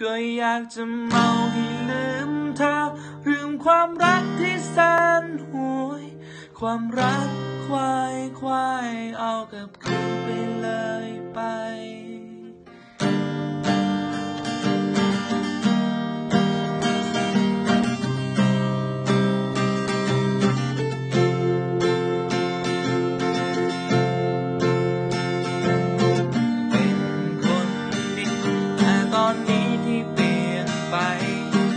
ก็อยากจะเมาให้ลืมเธอลืมความรักที่แสนห่วย ความรักควายควายเอากับคืนไปเลยไป ไป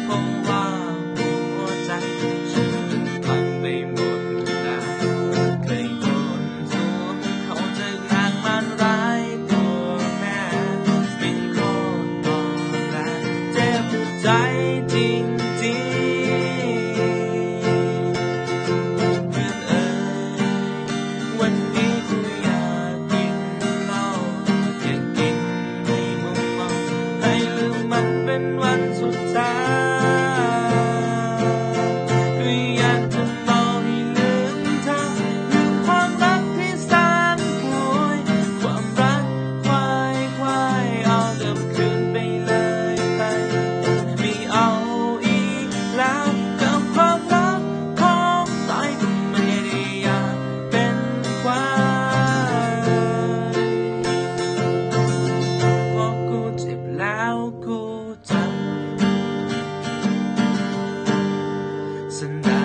เพราะว่าหัวใจฉันพังไปหมดแล้วเคยโดนสวมเขาจะงานมันร้ายตัวแม่เป็นโคตรตอนแรกเจ็บใจจริงจริง and I